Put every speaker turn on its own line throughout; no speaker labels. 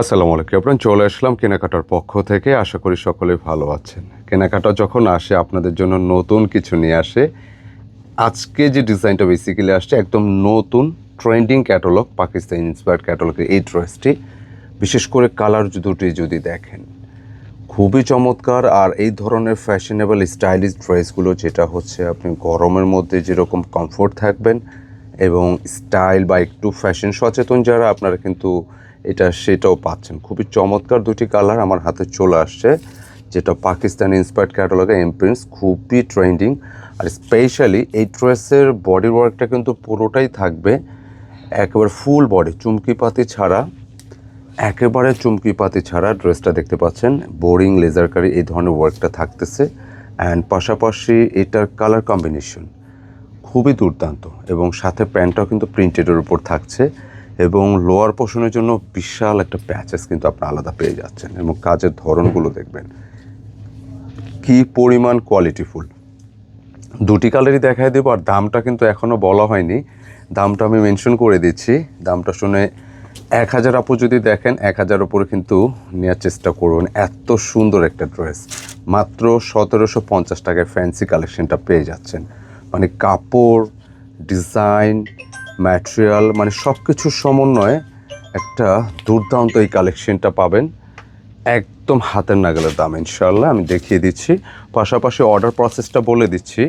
আসসালামু আলাইকুম আপনার চলে আসলাম কেনাকাটার পক্ষ থেকে। আশা করি সকলে ভালো আছেন। কেনাকাটা যখন আসে, আপনাদের জন্য নতুন কিছু নিয়ে আসে, আজকে যে ডিজাইনটা বেসিক্যালি আসছে, একদম নতুন ট্রেন্ডিং ক্যাটালগ পাকিস্তান ইন্সপায়ার্ড ক্যাটালগের এই ড্রেসটি বিশেষ করে কালার দুটি যদি দেখেন, খুবই চমৎকার। আর এই ধরনের ফ্যাশনেবল স্টাইলিশ ড্রেসগুলো যেটা হচ্ছে আপনি গরমের মধ্যে যেরকম কমফোর্ট থাকবেন, এবং স্টাইল বা একটু ফ্যাশন সচেতন যারা, আপনারা কিন্তু এটা সেটাও পাচ্ছেন। খুবই চমৎকার দুটি কালার আমার হাতে চলে আসছে, যেটা পাকিস্তান ইন্সপায়ার্ড ক্যাটালগে এমপ্রিন্স খুবই ট্রেন্ডিং আর স্পেশালি এই ড্রেসের বডি ওয়ার্কটা কিন্তু পুরোটাই থাকবে একেবারে ফুল বডি চুমকি পাতি ছাড়া, একেবারে চুমকি পাতি ছাড়া ড্রেসটা দেখতে পাচ্ছেন। বোরিং লেজারকারি এই ধরনের ওয়ার্কটা থাকতেছে। অ্যান্ড পাশাপাশি এটার কালার কম্বিনেশন খুবই দুর্দান্ত এবং সাথে প্যান্টটাও কিন্তু প্রিন্টেডের উপর থাকছে। এবং লোয়ার পোর্শনের জন্য বিশাল একটা প্যাচেস কিন্তু আপনি আলাদা পেয়ে যাচ্ছেন এবং কাজের ধরনগুলো দেখবেন। কি পরিমাণ কোয়ালিটিফুল দুটি কালারই দেখায় দেবো আর দামটা কিন্তু এখনও বলা হয়নি। দামটা আমি মেনশন করে দিচ্ছি। দামটা শুনে এক হাজার আপু যদি দেখেন, এক হাজার উপরে কিন্তু নেওয়ার চেষ্টা করুন। এত সুন্দর একটা ড্রেস মাত্র সতেরোশো পঞ্চাশ টাকায় ফ্যান্সি কালেকশনটা পেয়ে যাচ্ছেন। মানে কাপড় ডিজাইন ম্যাটেরিয়াল মানে সব কিছুর সমন্বয়ে একটা দুর্দান্ত এই কালেকশনটা পাবেন। একদম হাতের নাগালের দাম ইনশাল্লাহ আমি দেখিয়ে দিচ্ছি। পাশাপাশি অর্ডার প্রসেসটা বলে দিচ্ছি।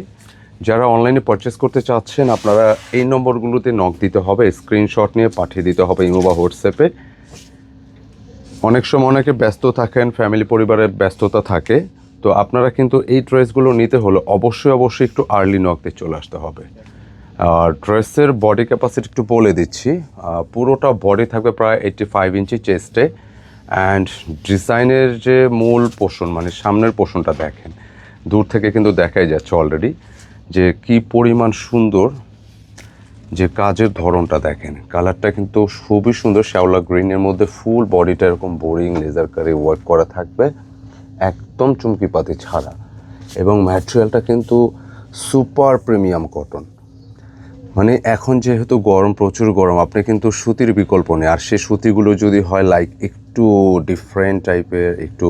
যারা অনলাইনে পারচেস করতে চাচ্ছেন, আপনারা এই নম্বরগুলোতে নক দিতে হবে স্ক্রিনশট নিয়ে পাঠিয়ে দিতে হবে ইমো বা হোয়াটসঅ্যাপে অনেক সময় অনেকে ব্যস্ত থাকেন ফ্যামিলি পরিবারের ব্যস্ততা থাকে। তো আপনারা কিন্তু এই ড্রেসগুলো নিতে হলে অবশ্যই অবশ্যই একটু আর্লি নক দিয়ে চলে আসতে হবে। ড্রেসের বডি ক্যাপাসিটি একটু বলে দিচ্ছি। পুরোটা বডি থাকবে প্রায় এইটটি ফাইভ ইঞ্চি চেস্টে অ্যান্ড ডিজাইনের যে মূল পোষণ মানে সামনের পোষণটা দেখেন, দূর থেকে কিন্তু দেখাই যাচ্ছে অলরেডি যে কি পরিমাণ সুন্দর যে কাজের ধরনটা দেখেন। কালারটা কিন্তু খুবই সুন্দর, শ্যাওলা গ্রিনের মধ্যে ফুল বডিটা এরকম বোরিং লেজার কারি ওয়ার্ক করা থাকবে, একদম চুমকিপাতি ছাড়া। এবং ম্যাটেরিয়ালটা কিন্তু সুপার প্রিমিয়াম কটন মানে এখন যেহেতু গরম, প্রচুর গরম, আপনি কিন্তু সুতির বিকল্প নেই। আর সে সুতিগুলো যদি হয় লাইক একটু ডিফারেন্ট টাইপের একটু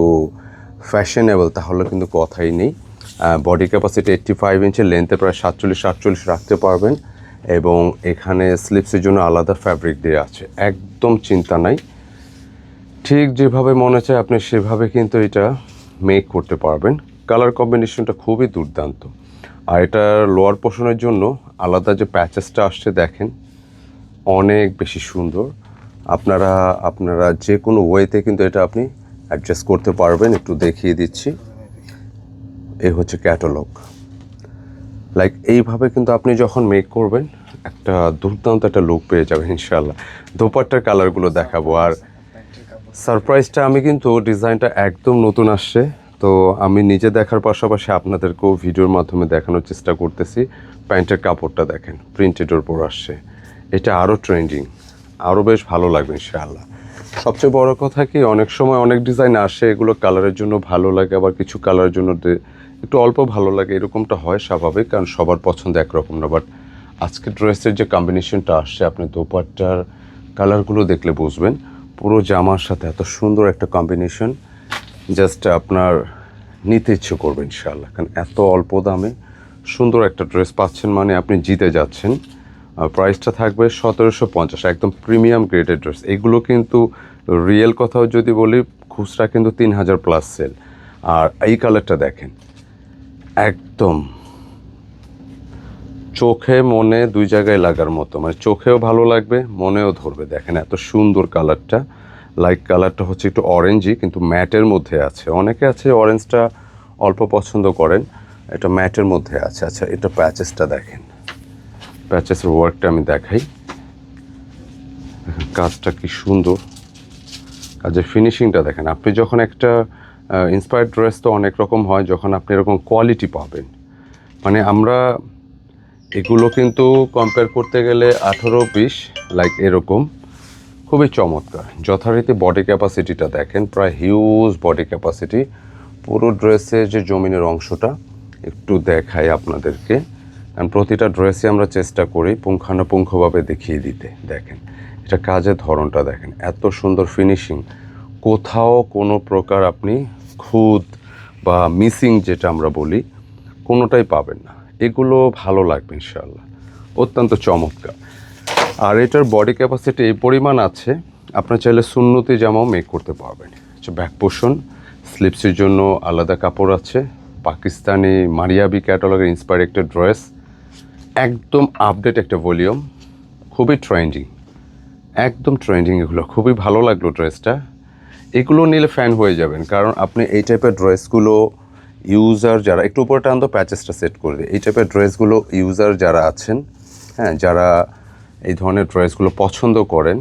ফ্যাশনেবল তাহলে কিন্তু কথাই নেই। বডি ক্যাপাসিটি এইট্টি ফাইভ ইঞ্চের লেন্থে প্রায় সাতচল্লিশ সাতচল্লিশ রাখতে পারবেন। এবং এখানে স্লিপসের জন্য আলাদা ফ্যাব্রিক দিয়ে আছে। একদম চিন্তা নাই। ঠিক যেভাবে মনে চায়, আপনি সেভাবে কিন্তু এটা মেক করতে পারবেন। কালার কম্বিনেশনটা খুবই দুর্দান্ত। আর এটা লোয়ার পোর্শনের জন্য আলাদা যে প্যাচেসটা আসছে দেখেন অনেক বেশি সুন্দর। আপনারা আপনারা যে কোনো ওয়েতে কিন্তু এটা আপনি অ্যাডজাস্ট করতে পারবেন। একটু দেখিয়ে দিচ্ছি। এই হচ্ছে ক্যাটালগ লাইক এইভাবে কিন্তু আপনি যখন মেক করবেন একটা দুর্দান্ত একটা লুক পেয়ে যাবেন ইনশাল্লাহ দোপাট্টার কালারগুলো দেখাবো। আর সারপ্রাইজটা আমি কিন্তু ডিজাইনটা একদম নতুন আসছে। তো আমি নিজে দেখার পাশাপাশি আপনাদেরকেও ভিডিওর মাধ্যমে দেখানোর চেষ্টা করতেছি। প্যান্টের কাপড়টা দেখেন প্রিন্টেডের উপর আসছে। এটা আরও ট্রেন্ডিং আরও বেশ ভালো লাগবে ইনশাআল্লাহ। সবচেয়ে বড় কথা কি, অনেক সময় অনেক ডিজাইন আসে, এগুলো কালারের জন্য ভালো লাগে, আবার কিছু কালারের জন্য একটু অল্প ভালো লাগে, এরকমটা হয় স্বাভাবিক, কারণ সবার পছন্দ একরকম না। বাট আজকে ড্রেসের যে কম্বিনেশনটা আসছে, আপনি দোপাট্টার কালারগুলো দেখলে বুঝবেন, পুরো জামার সাথে এত সুন্দর একটা কম্বিনেশন জাস্ট আপনার নিতে ইচ্ছে করবেন ইনশাআল্লাহ। কারণ এত অল্প দামে সুন্দর একটা ড্রেস পাচ্ছেন মানে আপনি জিতে যাচ্ছেন। প্রাইসটা থাকবে সতেরোশো পঞ্চাশ, একদম প্রিমিয়াম গ্রেডের ড্রেস। এগুলো কিন্তু রিয়েল কথাও যদি বলি, খুচরা কিন্তু তিন হাজার প্লাস সেল। আর এই কালারটা দেখেন, একদম চোখে মনে দুই জায়গায় লাগার মতো। মানে চোখেও ভালো লাগবে, মনেও ধরবে। দেখেন এত সুন্দর কালারটা। লাইক কালারটা হচ্ছে একটু অরেঞ্জই কিন্তু ম্যাটের মধ্যে আছে। অনেকে আছে অরেঞ্জটা অল্প পছন্দ করেন, এটা ম্যাটের মধ্যে আছে। আচ্ছা এটা প্যাচেসটা দেখেন। প্যাচেসের ওয়ার্কটা আমি দেখাই। কাজটা কি সুন্দর। কাজের ফিনিশিংটা দেখেন, আপনি যখন একটা ইন্সপায়ার্ড ড্রেস তো অনেক রকম হয়, যখন আপনি এরকম কোয়ালিটি পাবেন। মানে আমরা এগুলো কিন্তু কম্পেয়ার করতে গেলে আঠেরো বিশ লাইক এরকম। খুবই চমৎকার। যথারীতি বডি ক্যাপাসিটিটা দেখেন, প্রায় হিউজ বডি ক্যাপাসিটি পুরো ড্রেসের যে জমিনের অংশটা, একটু দেখাই আপনাদেরকে। কারণ প্রতিটা ড্রেসে আমরা চেষ্টা করি পুঙ্খানুপুঙ্খভাবে দেখিয়ে দিতে, দেখেন। এটা কাজের ধরনটা দেখেন, এত সুন্দর ফিনিশিং কোথাও কোনো প্রকার আপনি খুদ বা মিসিং যেটা আমরা বলি, কোনোটাই পাবেন না। এগুলো ভালো লাগবে ইনশাল্লাহ অত্যন্ত চমৎকার। আর এটার বডি ক্যাপাসিটি এই পরিমাণ আছে, আপনার চাইলে সুন্নতি জামাও মেক করতে পারবেন। ব্যাক পোষণ স্লিপসের জন্য আলাদা কাপড় আছে, পাকিস্তানি মারিয়াবি ক্যাটালগের ইন্সপায়ার একটা ড্রেস একদম আপডেট একটা ভলিউম খুবই ট্রেন্ডিং একদম ট্রেন্ডিং এগুলো, খুবই ভালো লাগল ড্রেসটা এগুলো নিলে ফ্যান হয়ে যাবেন, কারণ আপনি এই টাইপের ড্রেসগুলো ইউজার যারা, একটু উপরে টান তো প্যাচেসটা সেট করে দিই এই টাইপের ড্রেসগুলো ইউজার যারা আছেন হ্যাঁ যারা এই ধরনের ড্রেসগুলো পছন্দ করেন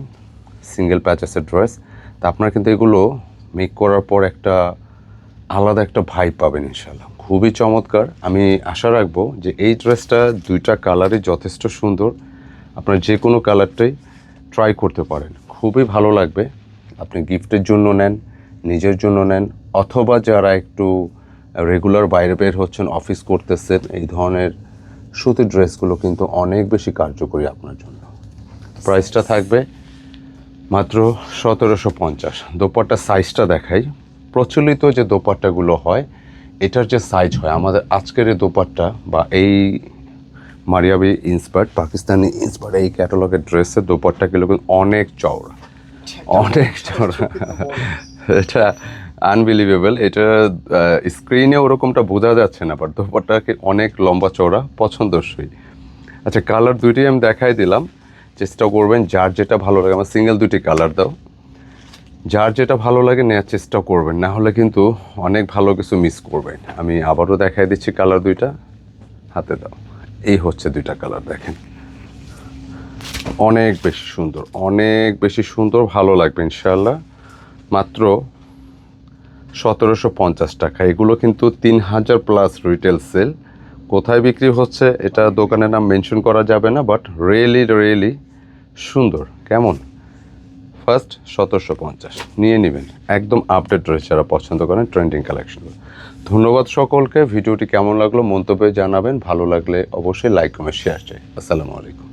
সিঙ্গেল প্যাচেসের ড্রেস তা আপনারা কিন্তু এগুলো মেক করার পর একটা আলাদা একটা ভাই পাবেন ইনশাল্লাহ খুবই চমৎকার। আমি আশা রাখব যে এই ড্রেসটা দুইটা কালারই যথেষ্ট সুন্দর। আপনার যে কোনো কালারটাই ট্রাই করতে পারেন। খুবই ভালো লাগবে। আপনি গিফটের জন্য নেন, নিজের জন্য নেন, অথবা যারা একটু রেগুলার বাইরে বের হচ্ছেন অফিস করতেছেন, এই ধরনের সুতির ড্রেসগুলো কিন্তু অনেক বেশি কার্যকরী আপনার জন্য। প্রাইসটা থাকবে মাত্র সতেরোশো পঞ্চাশ। দোপাট্টার সাইজটা দেখাই। প্রচলিত যে দোপাট্টাগুলো হয় এটার যে সাইজ হয় আমাদের আজকের এই দোপাট্টা বা এই মারিয়াবি ইন্সপার্ট পাকিস্তানি ইন্সপার্ট এই ক্যাটালগের ড্রেসের দোপাট্টাগুলো কিন্তু অনেক চওড়া। অনেক চওড়া। এটা আনবিলিভেবল এটা স্ক্রিনে ওরকমটা বোঝা যাচ্ছে না বাট দোপাট্টাকে অনেক লম্বা চওড়া পছন্দসই। আচ্ছা কালার দুইটি আমি দেখাই দিলাম। চেষ্টা করবেন, যার যেটা ভালো লাগে, আমার সিঙ্গেল দুটি কালার দাও। যার যেটা ভালো লাগে নেওয়ার চেষ্টা করবেন, না হলে কিন্তু অনেক ভালো কিছু মিস করবেন। আমি আবারও দেখাই দিচ্ছি কালার দুইটা। হাতে দাও। এই হচ্ছে দুইটা কালার দেখেন। অনেক বেশি সুন্দর, অনেক বেশি সুন্দর, ভালো লাগবে ইনশাল্লাহ মাত্র সতেরোশো পঞ্চাশ টাকা। এগুলো কিন্তু তিন হাজার প্লাস রিটেল সেল কোথায় বিক্রি হচ্ছে, এটা দোকানের নাম মেনশন করা যাবে না বাট রিয়েলি রিয়েলি সুন্দর, কেমন? ফার্স্ট সতেরোশো পঞ্চাশ। নিয়ে নেবেন। একদম আপডেট রয়েছে যারা পছন্দ করেন ট্রেন্ডিং কালেকশনগুলো ধন্যবাদ সকলকে। ভিডিওটি কেমন লাগল মন্তব্যে জানাবেন। ভালো লাগলে অবশ্যই লাইক কমে শেয়ার চাই। আসসালামু আলাইকুম।